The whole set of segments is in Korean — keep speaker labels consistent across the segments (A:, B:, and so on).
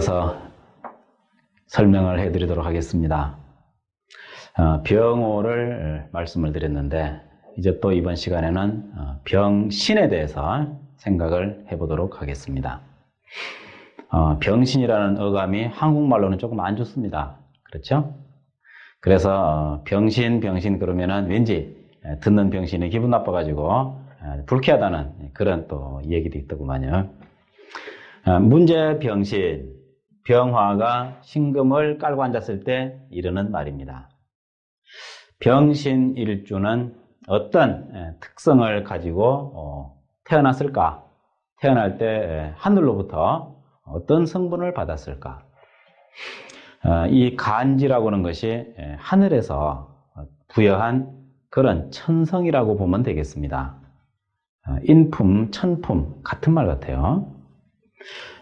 A: 이어서 설명을 해드리도록 하겠습니다. 어, 병호를 말씀을 드렸는데, 이제 또 이번 시간에는 어, 병신에 대해서 생각을 해보도록 하겠습니다. 어, 병신이라는 어감이 한국말로는 조금 안 좋습니다. 그렇죠? 그래서 어, 병신, 병신 그러면은 왠지 듣는 병신이 기분 나빠가지고 불쾌하다는 그런 또 얘기도 있더구만요. 문제 병신, 병화가 신금을 깔고 앉았을 때 이르는 말입니다. 병신 일주는 어떤 특성을 가지고 태어났을까? 태어날 때 하늘로부터 어떤 성분을 받았을까? 어, 이 간지라고 하는 것이 하늘에서 부여한 그런 천성이라고 보면 되겠습니다. 어, 인품, 천품 같은 말 같아요.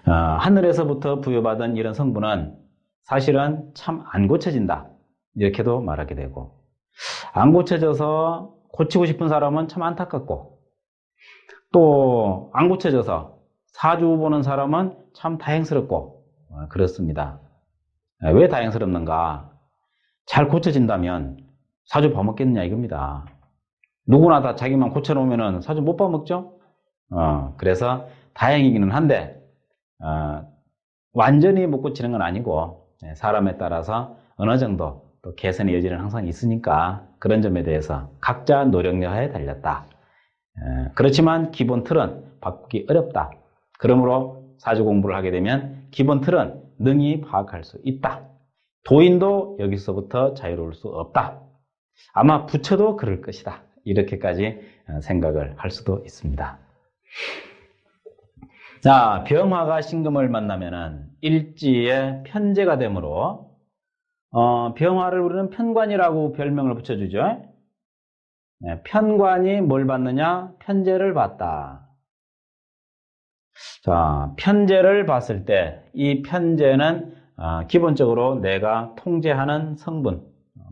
A: 어, 하늘에서부터 부여받은 이런 성분은 사실은 참 안 고쳐진다. 이렇게도 말하게 되고 안 고쳐져서 고치고 싶은 사람은 참 안타깝고 또 안 고쳐져서 사주 보는 사람은 참 다행스럽고 어, 그렇습니다. 아, 왜 다행스럽는가? 잘 고쳐진다면 사주 봐먹겠느냐 이겁니다. 누구나 다 자기만 고쳐놓으면 사주 못 봐먹죠? 어, 그래서 다행이기는 한데 어, 완전히 못 고치는 건 아니고 네, 사람에 따라서 어느 정도 또 개선의 여지는 항상 있으니까 그런 점에 대해서 각자 노력여하에 달렸다. 에, 그렇지만 기본 틀은 바꾸기 어렵다. 그러므로 사주 공부를 하게 되면 기본 틀은 능히 파악할 수 있다. 도인도 여기서부터 자유로울 수 없다. 아마 부처도 그럴 것이다. 이렇게까지 어, 생각을 할 수도 있습니다. 자, 병화가 신금을 만나면은 일지의 편제가 되므로 어, 병화를 우리는 편관이라고 별명을 붙여주죠. 네, 편관이 뭘 받느냐? 편제를 받다. 자, 편제를 봤을 때 이 편제는 어, 기본적으로 내가 통제하는 성분.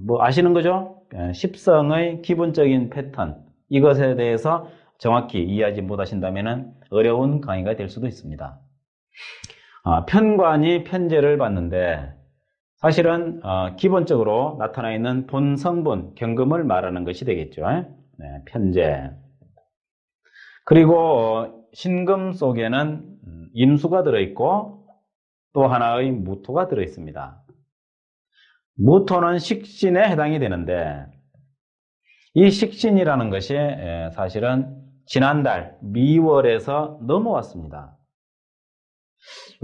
A: 뭐 아시는 거죠? 예, 십성의 기본적인 패턴. 이것에 대해서 정확히 이해하지 못하신다면 어려운 강의가 될 수도 있습니다. 아, 편관이 편제를 받는데 사실은 어, 기본적으로 나타나 있는 본 성분, 경금을 말하는 것이 되겠죠. 네, 편제. 그리고 신금 속에는 음, 임수가 들어있고 또 하나의 무토가 들어있습니다. 무토는 식신에 해당이 되는데 이 식신이라는 것이 사실은 지난달 미월에서 넘어왔습니다.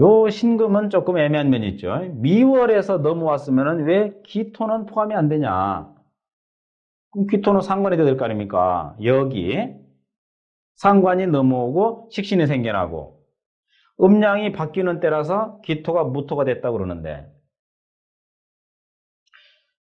A: 요 신금은 조금 애매한 면이 있죠. 미월에서 넘어왔으면 왜 기토는 포함이 안 되냐? 그럼 기토는 상관이 될 거 아닙니까? 여기 상관이 넘어오고 식신이 생겨나고 음량이 바뀌는 때라서 기토가 무토가 됐다고 그러는데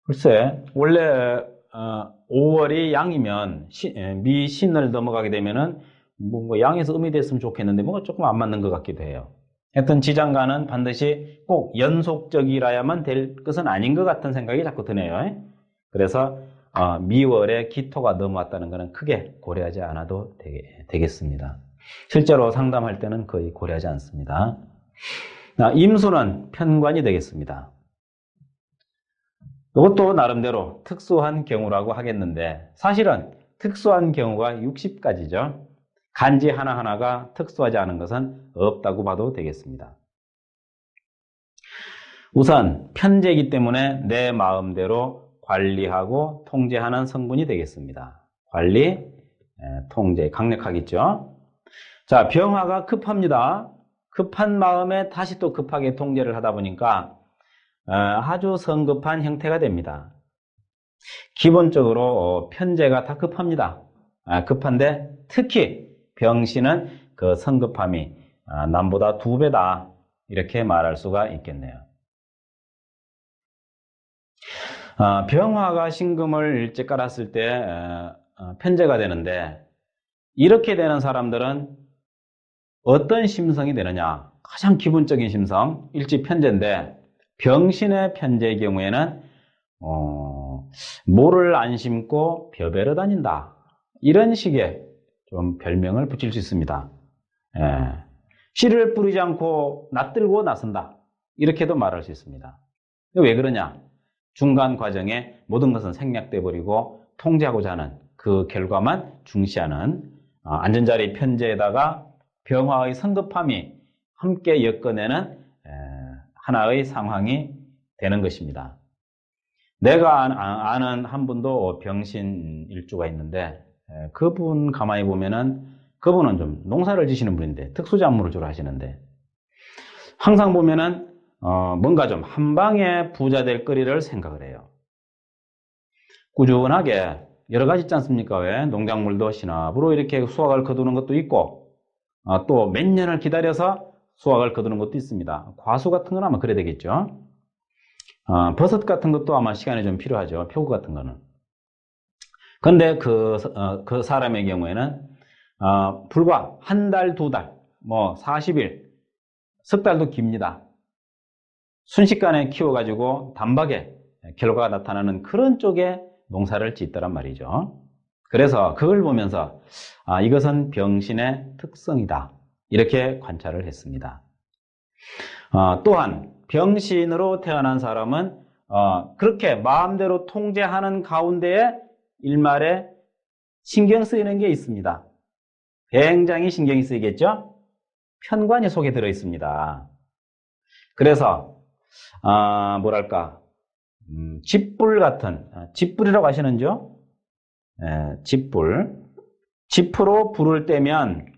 A: 글쎄 원래 어, 5월이 양이면 시, 미 신을 넘어가게 되면은 뭔가 양에서 음이 됐으면 좋겠는데 뭔가 조금 안 맞는 것 같기도 해요. 하여튼 지장간은 반드시 꼭 연속적이라야만 될 것은 아닌 것 같은 생각이 자꾸 드네요. 그래서 어, 미월에 기토가 넘어왔다는 것은 크게 고려하지 않아도 되겠, 습니다 실제로 상담할 때는 거의 고려하지 않습니다. 임수는 편관이 되겠습니다. 이것도 나름대로 특수한 경우라고 하겠는데 사실은 특수한 경우가 60가지죠. 간지 하나하나가 특수하지 않은 것은 없다고 봐도 되겠습니다. 우선 편제이기 때문에 내 마음대로 관리하고 통제하는 성분이 되겠습니다. 관리, 예, 통제, 강력하겠죠. 자, 병화가 급합니다. 급한 마음에 다시 또 급하게 통제를 하다 보니까 어, 아주 성급한 형태가 됩니다. 기본적으로 어, 편제가 다 급합니다. 아, 급한데 특히 병신은 그 성급함이 아, 남보다 두 배다 이렇게 말할 수가 있겠네요. 아, 병화가 신금을 일찍 깔았을 때 어, 편제가 되는데 이렇게 되는 사람들은 어떤 심성이 되느냐? 가장 기본적인 심성, 일찍 편제인데 병신의 편제의 경우에는 어, 모를 안 심고 벼베러 다닌다. 이런 식의 좀 별명을 붙일 수 있습니다. 예. 씨를 뿌리지 않고 낯들고 나선다. 이렇게도 말할 수 있습니다. 왜 그러냐? 중간 과정에 모든 것은 생략돼 버리고 통제하고자 하는 그 결과만 중시하는 어, 안전자리 편제에다가 병화의 성급함이 함께 엮어내는 하나의 상황이 되는 것입니다. 내가 아는 한 분도 병신 일주가 있는데 그분 가만히 보면은 그분은 좀 농사를 지시는 분인데 특수 작물을 주로 하시는데 항상 보면은 어 뭔가 좀 한 방에 부자 될 거리를 생각을 해요. 꾸준하게 여러 가지 있지 않습니까? 왜 농작물도 신압으로 이렇게 수확을 거두는 것도 있고 어, 또몇 년을 기다려서 수확을 거두는 것도 있습니다. 과수 같은 건 아마 그래야 되겠죠. 어, 버섯 같은 것도 아마 시간이 좀 필요하죠. 표고 같은 거는. 근데 그, 어, 그 사람의 경우에는 어, 불과 한 달, 두 달, 뭐 40일, 석 달도 깁니다. 순식간에 키워가지고 단박에 결과가 나타나는 그런 쪽에 농사를 짓더란 말이죠. 그래서 그걸 보면서 아, 이것은 병신의 특성이다. 이렇게 관찰을 했습니다. 어, 또한 병신으로 태어난 사람은 어, 그렇게 마음대로 통제하는 가운데에 일말에 신경 쓰이는 게 있습니다. 굉장히 신경이 쓰이겠죠? 편관이 속에 들어 있습니다. 그래서 아, 뭐랄까 음, 집불 같은 아, 집불이라고 하시는죠? 예, 집불 지프로 불을 떼면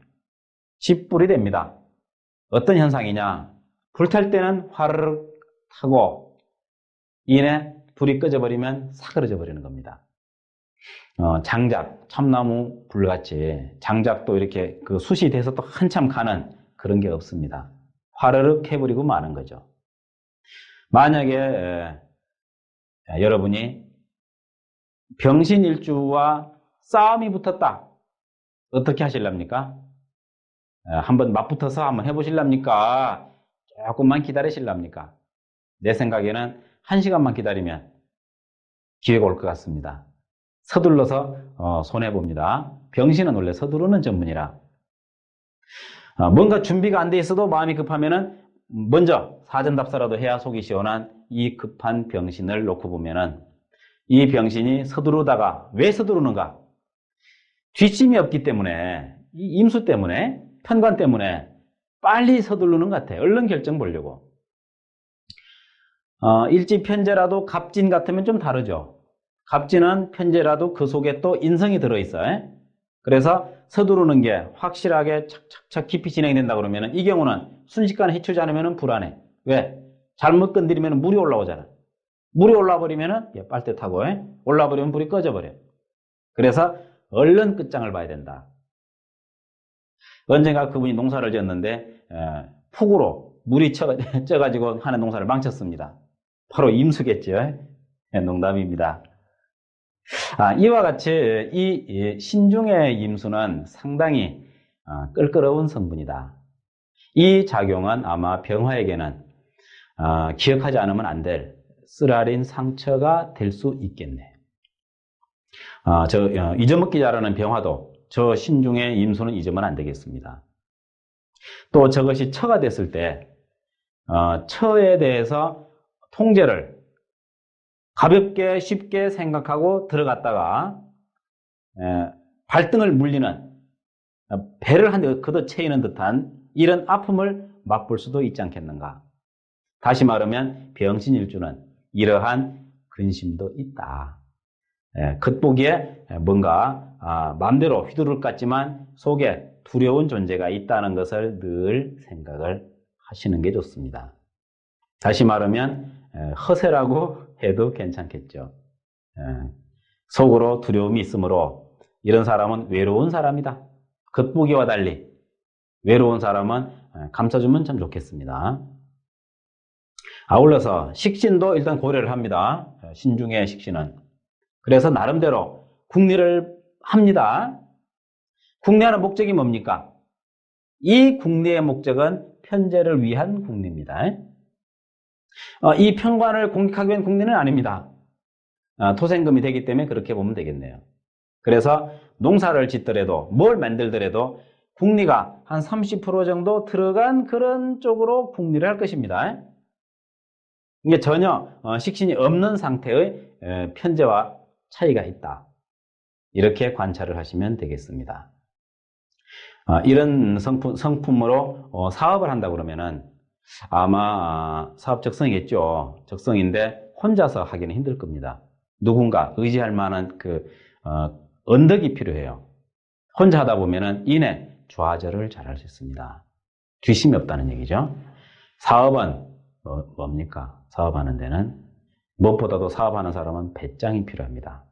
A: 집불이 됩니다. 어떤 현상이냐? 불탈 때는 화르르 타고 이내 불이 꺼져버리면 사그러져 버리는 겁니다. 어, 장작, 참나무 불같이 장작도 이렇게 그 숯이 돼서 또 한참 가는 그런 게 없습니다. 화르륵 해버리고 마는 거죠. 만약에 에, 여러분이 병신일주와 싸움이 붙었다. 어떻게 하실랍니까? 한번 맞붙어서 한번 해보실랍니까? 조금만 기다리실랍니까? 내 생각에는 한 시간만 기다리면 기회가 올 것 같습니다. 서둘러서 어, 손해봅니다. 병신은 원래 서두르는 전문이라. 어, 뭔가 준비가 안 돼 있어도 마음이 급하면은 먼저 사전답사라도 해야 속이 시원한 이 급한 병신을 놓고 보면은 이 병신이 서두르다가 왜 서두르는가? 뒷심이 없기 때문에 이 임수 때문에 편관 때문에 빨리 서두르는 것 같아요. 얼른 결정 보려고. 어, 일지 편제라도 갑진 같으면 좀 다르죠. 갑진은 편제라도 그 속에 또 인성이 들어있어요. 그래서 서두르는 게 확실하게 착착착 깊이 진행된다 그러면 이 경우는 순식간에 해치지 않으면 불안해. 왜? 잘못 건드리면 물이 올라오잖아. 물이 올라버리면 빨대 타고 올라버리면 불이 꺼져버려. 그래서 얼른 끝장을 봐야 된다. 언젠가 그분이 농사를 지었는데 폭우로 물이 쳐, 쪄가지고 하는 농사를 망쳤습니다. 바로 임수겠죠. 네, 농담입니다. 아, 이와 같이 이 신중의 임수는 상당히 어, 끌끄러운 성분이다. 이 작용은 아마 병화에게는 어, 기억하지 않으면 안 될 쓰라린 상처가 될 수 있겠네. 어, 저 잊어먹기 잘하는 병화도 저 신중의 임수는 잊으면 안 되겠습니다. 또 저것이 처가 됐을 때 처에 대해서 통제를 가볍게 쉽게 생각하고 들어갔다가 에, 발등을 물리는 배를 한 대 걷어 채이는 듯한 이런 아픔을 맛볼 수도 있지 않겠는가. 다시 말하면 병신일주는 이러한 근심도 있다. 에, 겉보기에 뭔가 아, 마음대로 휘두를 같지만 속에 두려운 존재가 있다는 것을 늘 생각을 하시는 게 좋습니다. 다시 말하면 허세라고 해도 괜찮겠죠. 예. 속으로 두려움이 있으므로 이런 사람은 외로운 사람이다. 겉보기와 달리 외로운 사람은 예, 감싸주면 참 좋겠습니다. 아울러서 식신도 일단 고려를 합니다. 예, 신중의 식신은. 그래서 나름대로 국리를 합니다. 국리하는 목적이 뭡니까? 이 국리의 목적은 편제를 위한 국리입니다. 어, 이 평관을 공격하기 위한 국리는 아닙니다. 어, 토생금이 되기 때문에 그렇게 보면 되겠네요. 그래서 농사를 짓더라도 뭘 만들더라도 북리가 한 30% 정도 들어간 그런 쪽으로 북리를 할 것입니다. 이게 전혀 어, 식신이 없는 상태의 편제와 차이가 있다. 이렇게 관찰을 하시면 되겠습니다. 어, 이런 성품, 성품으로 어, 사업을 한다 그러면은 아마 아, 사업 적성이겠죠. 적성인데 혼자서 하기는 힘들 겁니다. 누군가 의지할 만한 그 언덕이 필요해요. 혼자 하다 보면은 이내 좌절을 잘할 수 있습니다. 뒤심이 없다는 얘기죠. 사업은 뭐, 뭡니까? 사업하는 데는 무엇보다도 사업하는 사람은 배짱이 필요합니다.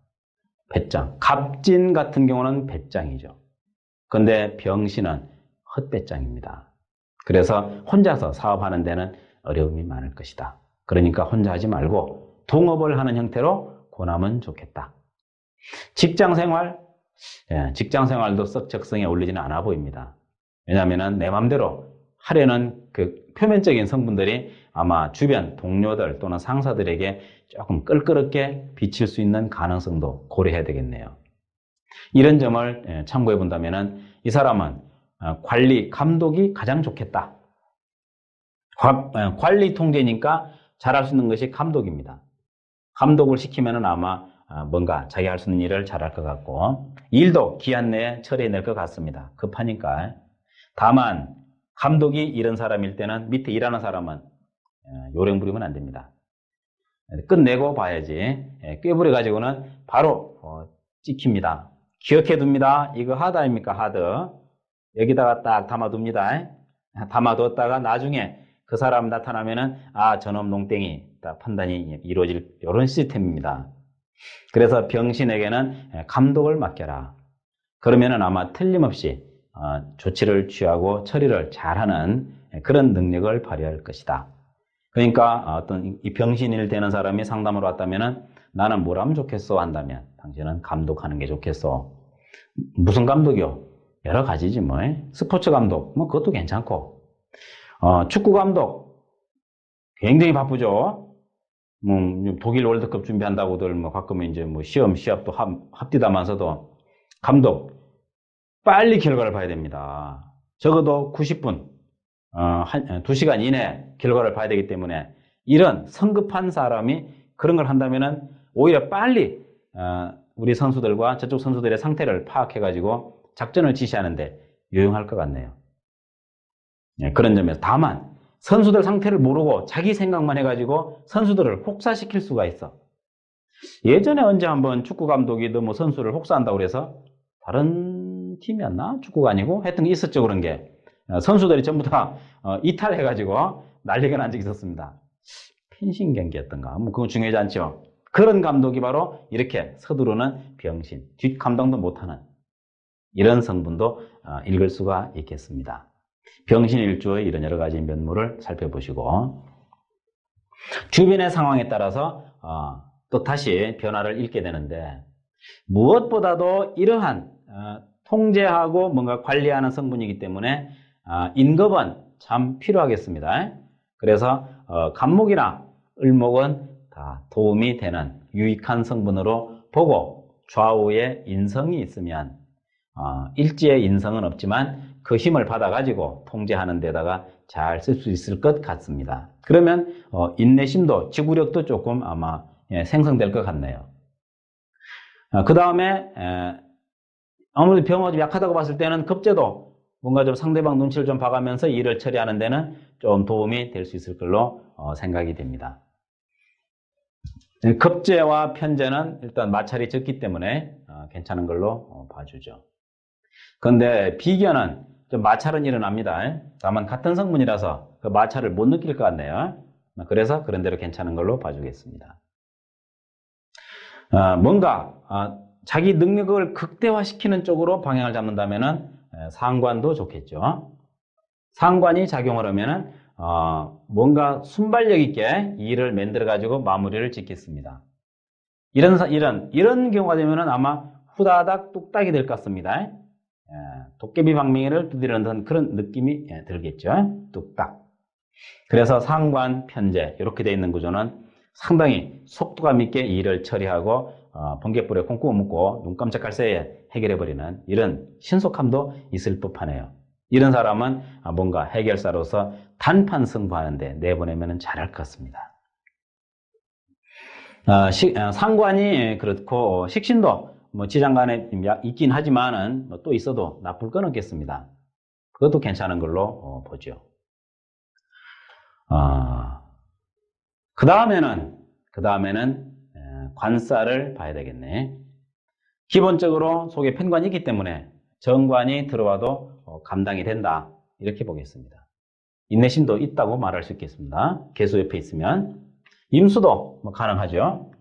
A: 배짱. 갑진 같은 경우는 배짱이죠. 근데 병신은 헛배짱입니다. 그래서 혼자서 사업하는 데는 어려움이 많을 것이다. 그러니까 혼자 하지 말고 동업을 하는 형태로 고나면 좋겠다. 직장 생활, 예, 직장 생활도 썩 적성에 어울리지는 않아 보입니다. 왜냐하면 내 맘대로 하려는 그 표면적인 성분들이 아마 주변 동료들 또는 상사들에게 조금 끌끄럽게 비칠 수 있는 가능성도 고려해야 되겠네요. 이런 점을 예, 참고해 본다면 이 사람은 어, 관리, 감독이 가장 좋겠다. 어, 관리 통제니까 잘할 수 있는 것이 감독입니다. 감독을 시키면 아마 어, 뭔가 자기 할 수 있는 일을 잘할 것 같고 일도 기한 내에 처리해낼 것 같습니다. 급하니까. 다만 감독이 이런 사람일 때는 밑에 일하는 사람은 요령 부리면 안 됩니다. 끝내고 봐야지. 예, 꾀부려 가지고는 바로 찍힙니다. 기억해 둡니다. 이거 하드 아닙니까? 하드. 여기다가 딱 담아둡니다. 담아뒀다가 나중에 그 사람 나타나면은 아 저놈 농땡이 딱 판단이 이루어질 이런 시스템입니다. 그래서 병신에게는 감독을 맡겨라. 그러면은 아마 틀림없이 어, 조치를 취하고 처리를 잘하는 그런 능력을 발휘할 것이다. 그러니까 어떤 이 병신일 되는 사람이 상담을 왔다면은 나는 뭘 하면 좋겠어 한다면 당신은 감독하는 게 좋겠어. 무슨 감독이요? 여러 가지지 뭐. 스포츠 감독 뭐 그것도 괜찮고 어, 축구 감독 굉장히 바쁘죠. 뭐 독일 월드컵 준비한다고들 뭐 가끔 이제 뭐 시험 시합도 합, 디다면서도 감독 빨리 결과를 봐야 됩니다. 적어도 90분 어, 한, 2시간 이내 결과를 봐야 되기 때문에 이런 성급한 사람이 그런 걸 한다면은 오히려 빨리 어, 우리 선수들과 저쪽 선수들의 상태를 파악해가지고 작전을 지시하는데 유용할 것 같네요. 네, 그런 점에서 다만 선수들 상태를 모르고 자기 생각만 해가지고 선수들을 혹사시킬 수가 있어. 예전에 언제 한번 축구 감독이 너무 선수를 혹사한다고 그래서 다른 팀이었나? 축구가 아니고 하여튼 있었죠 그런 게 어, 선수들이 전부 다 어, 이탈해가지고 난리가 난 적이 있었습니다. 펜싱 경기였던가 뭐 그건 중요하지 않죠. 그런 감독이 바로 이렇게 서두르는 병신, 뒷감당도 못하는 이런 성분도 어, 읽을 수가 있겠습니다. 병신 일주의 이런 여러 가지 면모를 살펴보시고 주변의 상황에 따라서 어, 또 다시 변화를 읽게 되는데 무엇보다도 이러한 어, 통제하고 뭔가 관리하는 성분이기 때문에 인급은 참 필요하겠습니다. 그래서 간목이나 을목은 다 도움이 되는 유익한 성분으로 보고 좌우에 인성이 있으면 어, 일지의 인성은 없지만 그 힘을 받아가지고 통제하는 데다가 잘 쓸 수 있을 것 같습니다. 그러면 어, 인내심도 지구력도 조금 아마 예, 생성될 것 같네요. 어, 그 다음에 아무래도 병어가 좀 약하다고 봤을 때는 급제도 뭔가 좀 상대방 눈치를 좀 봐가면서 일을 처리하는 데는 좀 도움이 될 수 있을 걸로 어, 생각이 됩니다. 급제와 편제는 일단 마찰이 적기 때문에 어, 괜찮은 걸로 어, 봐주죠. 그런데 비견은 좀 마찰은 일어납니다. 다만 같은 성분이라서 그 마찰을 못 느낄 것 같네요. 그래서 그런 대로 괜찮은 걸로 봐주겠습니다. 어, 뭔가 자기 능력을 극대화시키는 쪽으로 방향을 잡는다면 상관도 좋겠죠. 상관이 작용을 하면 어, 뭔가 순발력 있게 일을 만들어 가지고 마무리를 짓겠습니다. 이런 이런 이런 경우가 되면은 아마 후다닥 뚝딱이 될 것 같습니다. 예, 도깨비 방맹이를 두드리는 그런 느낌이 예, 들겠죠. 뚝딱. 그래서 상관 편제 이렇게 되어 있는 구조는 상당히 속도감 있게 일을 처리하고 어, 번개불에 콩쿠어 묻고 눈 깜짝할 새에 해결해버리는 이런 신속함도 있을 법하네요. 이런 사람은 아, 뭔가 해결사로서 단판 승부하는데 내보내면 잘할 것 같습니다. 어, 식- 어, 상관이 그렇고 식신도 뭐 지장간에 있긴 하지만은 뭐또 있어도 나쁠 건 없겠습니다. 그것도 괜찮은 걸로 어, 보죠. 그 다음에는 그 다음에는 관사를 봐야 되겠네. 기본적으로 속에 편관이 있기 때문에 정관이 들어와도 어, 감당이 된다. 이렇게 보겠습니다. 인내심도 있다고 말할 수 있겠습니다. 개수 옆에 있으면 임수도 뭐 가능하죠.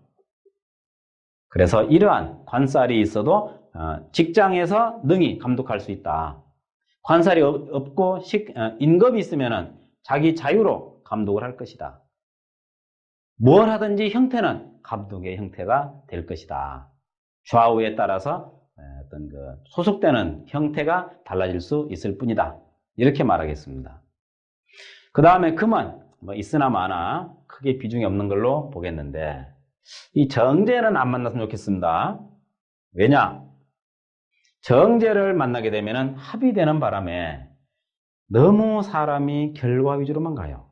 A: 그래서 이러한 관살이 있어도 어, 직장에서 능히 감독할 수 있다. 관살이 없- 없고 식- 어, 인겁이 있으면 자기 자유로 감독을 할 것이다. 뭘 하든지 형태는 감독의 형태가 될 것이다. 좌우에 따라서 에, 어떤 그 소속되는 형태가 달라질 수 있을 뿐이다. 이렇게 말하겠습니다. 그 다음에 금은 뭐 있으나 마나 크게 비중이 없는 걸로 보겠는데 이 정제는 안 만났으면 좋겠습니다. 왜냐? 정제를 만나게 되면 합의되는 바람에 너무 사람이 결과 위주로만 가요.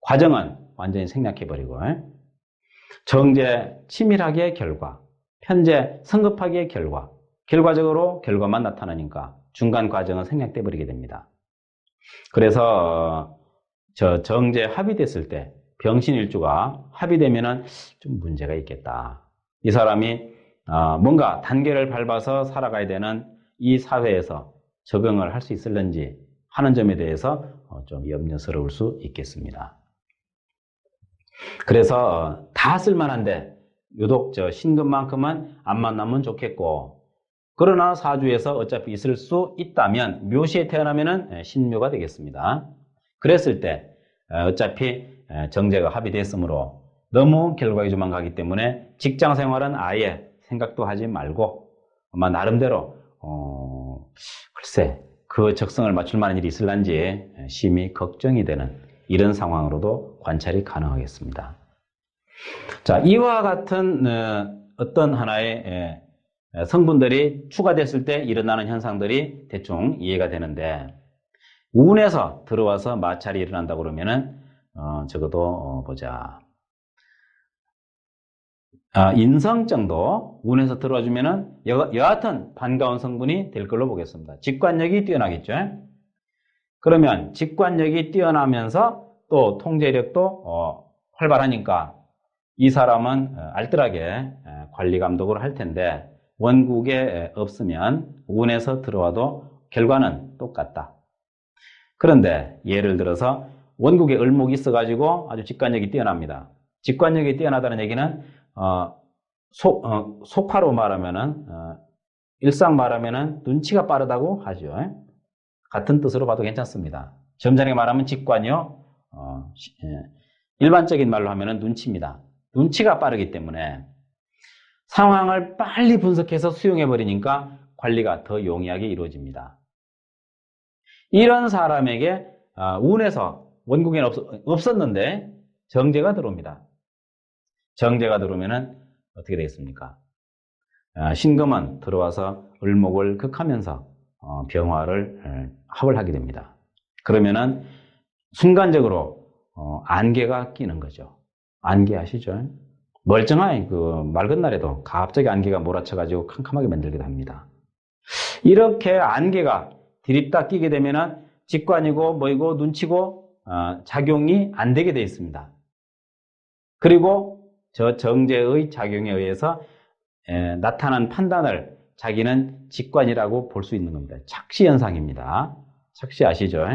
A: 과정은 완전히 생략해버리고 정제 치밀하게 결과, 편제 성급하게 결과, 결과적으로 결과만 나타나니까 중간 과정은 생략돼 버리게 됩니다. 그래서 저 정제 합의됐을 때 병신일주가 합의되면은 좀 문제가 있겠다. 이 사람이 어, 뭔가 단계를 밟아서 살아가야 되는 이 사회에서 적응을 할 수 있을는지 하는 점에 대해서 어, 좀 염려스러울 수 있겠습니다. 그래서 어, 다 쓸만한데 유독 저 신금만큼은 안 만나면 좋겠고 그러나 사주에서 어차피 있을 수 있다면 묘시에 태어나면은 예, 신묘가 되겠습니다. 그랬을 때 어, 어차피 에, 정제가 합의됐으므로 너무 결과 위주만 가기 때문에 직장 생활은 아예 생각도 하지 말고 아마 나름대로 어, 글쎄 그 적성을 맞출 만한 일이 있을란지 에, 심히 걱정이 되는 이런 상황으로도 관찰이 가능하겠습니다. 자, 이와 같은 어, 어떤 하나의 에, 에, 성분들이 추가됐을 때 일어나는 현상들이 대충 이해가 되는데 운에서 들어와서 마찰이 일어난다 그러면은 어, 적어도 어, 보자. 아, 인성 정도 운에서 들어와주면은 여, 여하튼 반가운 성분이 될 걸로 보겠습니다. 직관력이 뛰어나겠죠. 그러면 직관력이 뛰어나면서 또 통제력도 어, 활발하니까 이 사람은 어, 알뜰하게 에, 관리 감독을 할 텐데 원국에 에, 없으면 운에서 들어와도 결과는 똑같다. 그런데 예를 들어서 원국에 을목이 있어가지고 아주 직관력이 뛰어납니다. 직관력이 뛰어나다는 얘기는 어, 속, 어, 속화로 말하면은 어, 일상 말하면은 눈치가 빠르다고 하죠. 같은 뜻으로 봐도 괜찮습니다. 점잖게 말하면 직관이요. 어, 시- 예. 일반적인 말로 하면은 눈치입니다. 눈치가 빠르기 때문에 상황을 빨리 분석해서 수용해 버리니까 관리가 더 용이하게 이루어집니다. 이런 사람에게 아, 운에서 원국에는 없, 었는데 정제가 들어옵니다. 정제가 들어오면은 어떻게 되겠습니까? 아, 신금은 들어와서 을목을 극하면서 어, 병화를 에, 합을 하게 됩니다. 그러면은 순간적으로 어, 안개가 끼는 거죠. 안개 아시죠? 멀쩡한 그 맑은 날에도 갑자기 안개가 몰아쳐가지고 캄캄하게 만들기도 합니다. 이렇게 안개가 디립다 끼게 되면은 직관이고 뭐이고 눈치고 어, 작용이 안 되게 되어 있습니다. 그리고 저 정제의 작용에 의해서 에, 나타난 판단을 자기는 직관이라고 볼 수 있는 겁니다. 착시 현상입니다. 착시 아시죠?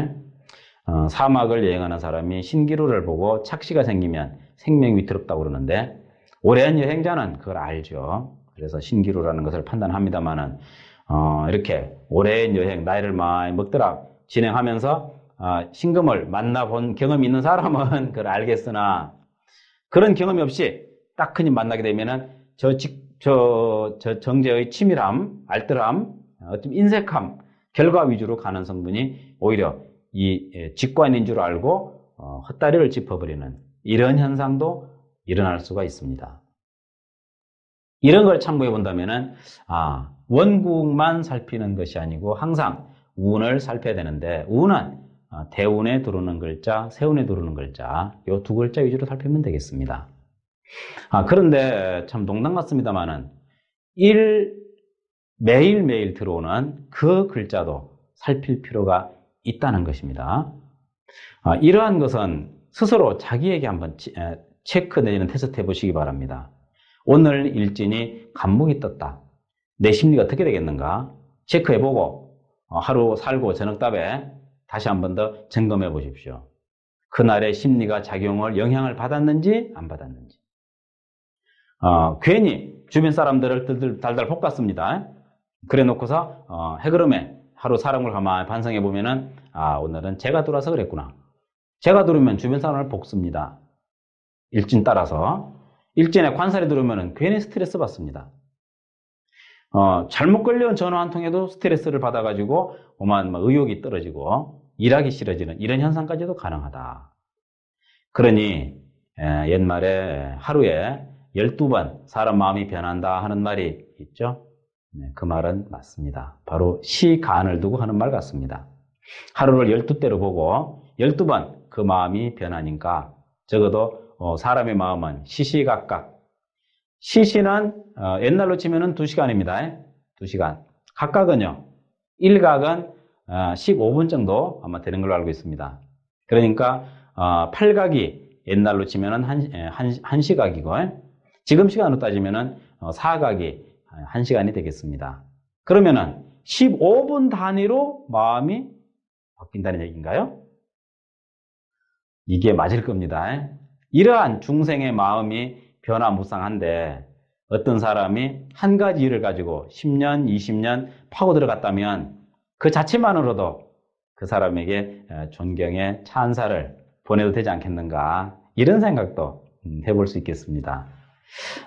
A: 어, 사막을 여행하는 사람이 신기루를 보고 착시가 생기면 생명이 위태롭다고 그러는데 오랜 여행자는 그걸 알죠. 그래서 신기루라는 것을 판단합니다만은 어, 이렇게 오랜 여행 나이를 많이 먹더라 진행하면서 어, 신금을 만나본 경험이 있는 사람은 그걸 알겠으나 그런 경험이 없이 딱 흔히 만나게 되면은 저, 직, 저, 저 정제의 치밀함, 알뜰함, 어떤 인색함, 결과 위주로 가는 성분이 오히려 이 예, 직관인 줄 알고 어, 헛다리를 짚어버리는 이런 현상도 일어날 수가 있습니다. 이런 걸 참고해 본다면은 아 원국만 살피는 것이 아니고 항상 운을 살펴야 되는데 운은 아, 대운에 들어오는 글자, 세운에 들어오는 글자 이 두 글자 위주로 살피면 되겠습니다. 아 그런데 참 농담 같습니다만은 일 매일매일 들어오는 그 글자도 살필 필요가 있다는 것입니다. 아, 이러한 것은 스스로 자기에게 한번 체크 내지는 테스트 해보시기 바랍니다. 오늘 일진이 감목이 떴다. 내 심리가 어떻게 되겠는가? 체크해보고 어, 하루 살고 저녁답에 다시 한 번 더 점검해 보십시오. 그날의 심리가 작용을 영향을 받았는지 안 받았는지. 어, 괜히 주변 사람들을 달달 볶았습니다. 그래 놓고서 어, 해그름에 하루 사람을 가만히 반성해 보면은 아 오늘은 제가 들어와서 그랬구나. 제가 들으면 주변 사람을 볶습니다. 일진 따라서 일진에 관살이 들어오면 괜히 스트레스 받습니다. 어, 잘못 걸려온 전화 한 통에도 스트레스를 받아가지고 오만 의욕이 떨어지고 일하기 싫어지는 이런 현상까지도 가능하다. 그러니 에, 옛말에 하루에 12번 사람 마음이 변한다 하는 말이 있죠. 네, 그 말은 맞습니다. 바로 시간을 두고 하는 말 같습니다. 하루를 12대로 보고 12번 그 마음이 변하니까 적어도 어, 사람의 마음은 시시각각 시시는 어, 옛날로 치면은 2시간입니다. 2시간. 각각은요. 1각은 어, 15분 정도 아마 되는 걸로 알고 있습니다. 그러니까 어, 8각이 옛날로 치면은 한, 한, 한 시각이고 지금 시간으로 따지면은 어, 4각이 1시간이 되겠습니다. 그러면은 15분 단위로 마음이 바뀐다는 얘기인가요? 이게 맞을 겁니다. 이러한 중생의 마음이 변화무쌍한데 어떤 사람이 한 가지 일을 가지고 10년, 20년 파고 들어갔다면 그 자체만으로도 그 사람에게 존경의 찬사를 보내도 되지 않겠는가 이런 생각도 음, 해볼 수 있겠습니다.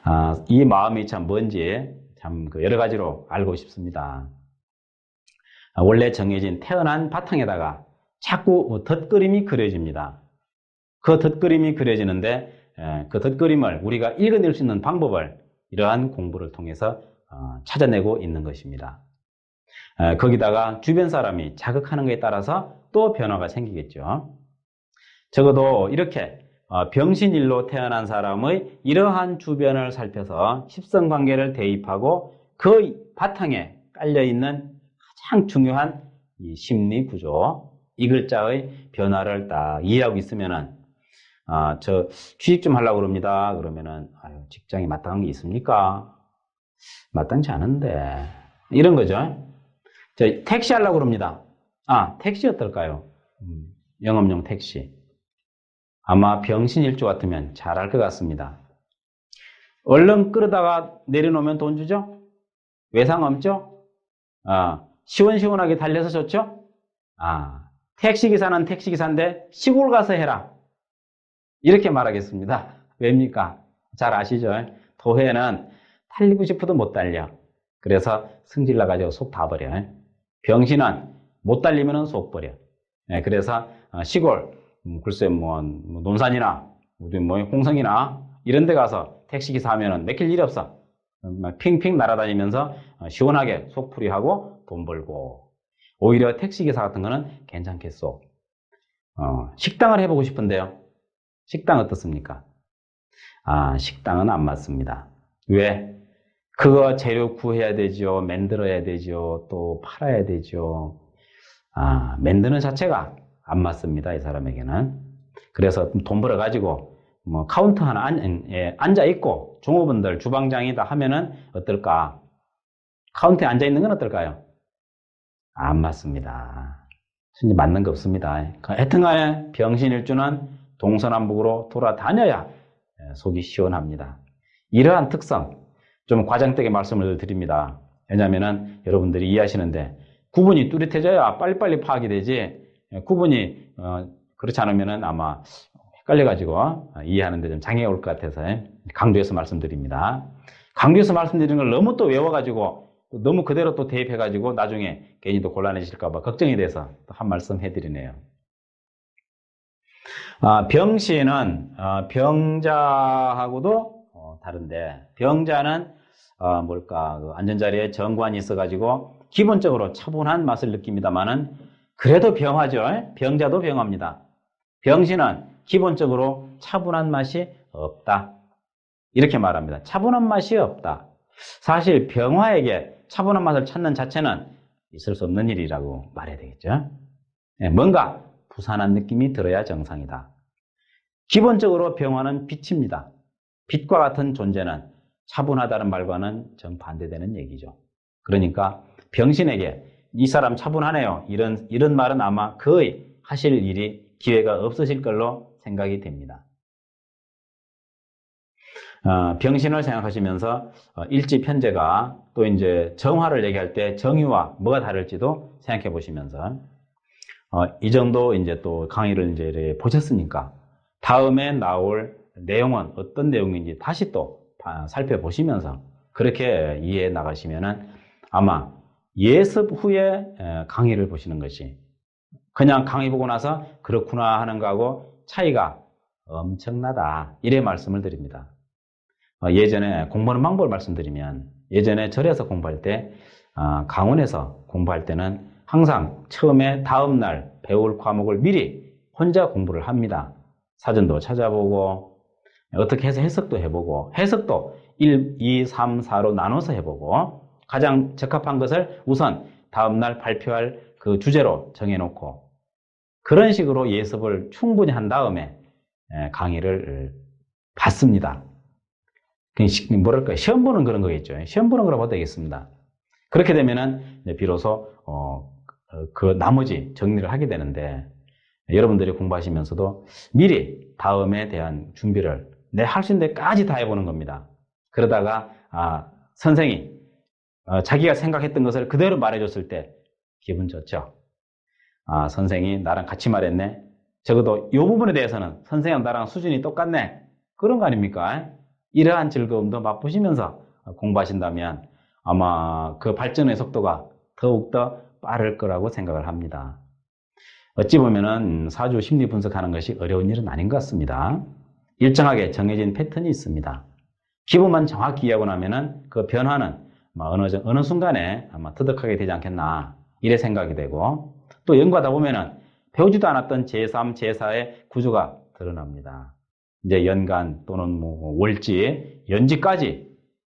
A: 아, 이 마음이 참 뭔지 참그 여러 가지로 알고 싶습니다. 아, 원래 정해진 태어난 바탕에다가 자꾸 뭐 덧그림이 그려집니다. 그 덧그림이 그려지는데 그 덧그림을 우리가 읽어낼 수 있는 방법을 이러한 공부를 통해서 어, 찾아내고 있는 것입니다. 거기다가 주변 사람이 자극하는 것에 따라서 또 변화가 생기겠죠. 적어도 이렇게 어, 병신일로 태어난 사람의 이러한 주변을 살펴서 십성관계를 대입하고 그 바탕에 깔려있는 가장 중요한 심리 구조, 이 글자의 변화를 딱 이해하고 있으면은 아, 저 취직 좀 하려고 그럽니다. 그러면은, 아유, 직장이 마땅한 게 있습니까? 마땅치 않은데. 이런 거죠. 저 택시 하려고 그럽니다. 아, 택시 어떨까요? 음, 영업용 택시. 아마 병신일주 같으면 잘할 것 같습니다. 얼른 끌어다가 내려놓으면 돈 주죠? 외상 없죠? 아, 시원시원하게 달려서 좋죠? 아, 택시기사는 택시기사인데 시골 가서 해라. 이렇게 말하겠습니다. 왜입니까? 잘 아시죠? 도해는 달리고 싶어도 못 달려. 그래서 승질 나가지고 속 다 버려. 병신은 못 달리면 속 버려. 네, 그래서 어, 시골, 음, 글쎄 뭐, 뭐 논산이나 우리 뭐 홍성이나 이런 데 가서 택시기사 하면은 맥힐 일이 없어. 핑핑 날아다니면서 어, 시원하게 속풀이하고 돈 벌고 오히려 택시기사 같은 거는 괜찮겠소. 어, 식당을 해보고 싶은데요. 식당 어떻습니까? 아, 식당은 안 맞습니다. 왜? 그거 재료 구해야 되죠. 만들어야 되죠. 또 팔아야 되죠. 아, 만드는 자체가 안 맞습니다. 이 사람에게는. 그래서 돈 벌어가지고 뭐 카운터 하나 앉, 예, 앉아 있고 종업원들 주방장이다 하면은 어떨까? 카운터에 앉아 있는 건 어떨까요? 안 맞습니다. 진짜 맞는 거 없습니다. 하여튼간에 병신일주는 동서남북으로 돌아다녀야 예, 속이 시원합니다. 이러한 특성, 좀 과장되게 말씀을 드립니다. 왜냐하면 여러분들이 이해하시는데 구분이 뚜렷해져야 빨리빨리 파악이 되지 예, 구분이 어, 그렇지 않으면 아마 헷갈려가지고 어, 이해하는데 좀 장애가 올 것 같아서 강조해서 말씀드립니다. 강조해서 말씀드리는 걸 너무 또 외워가지고 너무 그대로 또 대입해가지고 나중에 괜히 또 곤란해질까봐 걱정이 돼서 한 말씀 해드리네요. 아, 병시는 아, 병자하고도 어, 다른데 병자는 아, 뭘까, 그 안전자리에 정관이 있어가지고 기본적으로 차분한 맛을 느낍니다만은 그래도 병하죠. 병자도 병합니다. 병신은 기본적으로 차분한 맛이 없다. 이렇게 말합니다. 차분한 맛이 없다. 사실 병화에게 차분한 맛을 찾는 자체는 있을 수 없는 일이라고 말해야 되겠죠. 예, 뭔가 부산한 느낌이 들어야 정상이다. 기본적으로 병화는 빛입니다. 빛과 같은 존재는 차분하다는 말과는 정반대되는 얘기죠. 그러니까 병신에게 이 사람 차분하네요. 이런, 이런 말은 아마 거의 하실 일이 기회가 없으실 걸로 생각이 됩니다. 어, 병신을 생각하시면서 어, 일지 편제가 또 이제 정화를 얘기할 때 정유와 뭐가 다를지도 생각해 보시면서 어, 이 정도 이제 또 강의를 이제 보셨으니까 다음에 나올 내용은 어떤 내용인지 다시 또 살펴보시면서 그렇게 이해해 나가시면은 아마 예습 후에 강의를 보시는 것이 그냥 강의 보고 나서 그렇구나 하는 거하고 차이가 엄청나다. 이래 말씀을 드립니다. 어, 예전에 공부하는 방법을 말씀드리면 예전에 절에서 공부할 때 어, 강원에서 공부할 때는 항상 처음에 다음날 배울 과목을 미리 혼자 공부를 합니다. 사전도 찾아보고 어떻게 해서 해석도 해보고 해석도 1, 2, 3, 4로 나눠서 해보고 가장 적합한 것을 우선 다음날 발표할 그 주제로 정해놓고 그런 식으로 예습을 충분히 한 다음에 강의를 받습니다. 뭐랄까 시험 보는 그런 거겠죠. 시험 보는 거라고 되겠습니다. 그렇게 되면은 비로소 어, 그 나머지 정리를 하게 되는데 여러분들이 공부하시면서도 미리 다음에 대한 준비를 내 할 수 있는 데까지 다 해보는 겁니다. 그러다가 아, 선생이 어, 자기가 생각했던 것을 그대로 말해줬을 때 기분 좋죠. 아, 선생이 나랑 같이 말했네. 적어도 이 부분에 대해서는 선생님 나랑 수준이 똑같네. 그런 거 아닙니까? 이러한 즐거움도 맛보시면서 공부하신다면 아마 그 발전의 속도가 더욱더 빠를 거라고 생각을 합니다. 어찌 보면은 사주 심리 분석하는 것이 어려운 일은 아닌 것 같습니다. 일정하게 정해진 패턴이 있습니다. 기본만 정확히 이해하고 나면은 그 변화는 어느, 어느 순간에 아마 터득하게 되지 않겠나 이래 생각이 되고 또 연구하다 보면은 배우지도 않았던 제3, 제4의 구조가 드러납니다. 이제 연간 또는 뭐 월지, 연지까지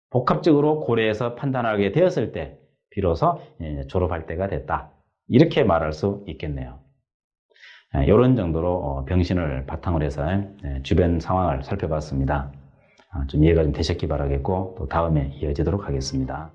A: 복합적으로 고려해서 판단하게 되었을 때 비로소 졸업할 때가 됐다. 이렇게 말할 수 있겠네요. 이런 정도로 어, 병신을 바탕으로 해서 주변 상황을 살펴봤습니다. 아, 좀 이해가 좀 되셨기 바라겠고 또 다음에 이어지도록 하겠습니다.